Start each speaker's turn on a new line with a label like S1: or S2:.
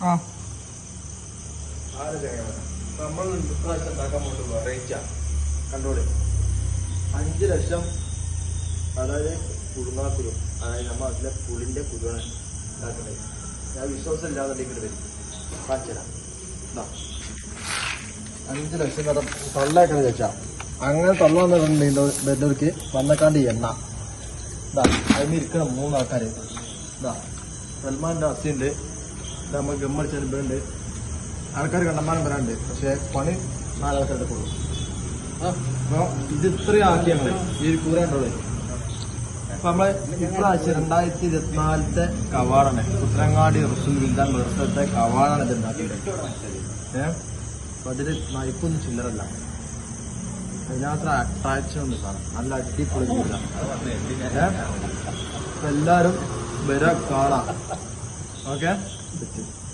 S1: ആ.
S2: അഞ്ച് ലക്ഷം അതായത് കുടുംബാക്കുരു അതായത് നമ്മൾ അതിലെ പുളിന്റെ കുരുവാണ് ഞാൻ വിശ്വാസം ഇല്ലാതെ ഇങ്ങോട്ട് വരും കാണിച്ചുതരാം ദാ. അഞ്ച് ലക്ഷം കടം തള്ളേക്കണ ചേച്ചാ അങ്ങനെ തള്ള ബെല്ലൂർക്ക് വന്നക്കാണ്ട് എണ്ണ. ഇതാ അതിന് ഇരിക്കണം മൂന്നാൾക്കാർ ഇതാ അസിയുണ്ട് ഇത് നമ്മൾ ഗമ്മടിച്ചാൽ ഇവരുണ്ട് ആൾക്കാർ കണ്ടമാനം വരാനുണ്ട് പക്ഷേ പണി നാലാൾക്കാരുടെ കൊടുക്കും അപ്പൊ ഇത് ഇത്രയും ആക്കി ഈ ഒരു കൂര ഉണ്ടത് അപ്പൊ നമ്മൾ ഇപ്രാവശ്യം രണ്ടായിരത്തി ഇരുപത്തിനാലത്തെ കവാടാണ് കുത്രങ്ങാടി റസൂൽ വിൽദാൻ മദ്രസത്തെ കവാടാണ് ഇത് ഉണ്ടാക്കിയത്. ഏഹ് അപ്പൊ അതിന് നയിപ്പൊന്നും ചില്ലറല്ല. അതിനകത്ത് അട്രാക്ഷൻ ഉണ്ട് സാർ നല്ല അടിപൊളി ഏഹ് എല്ലാരും വരാ കാണാം. ഓക്കെ? Bitti.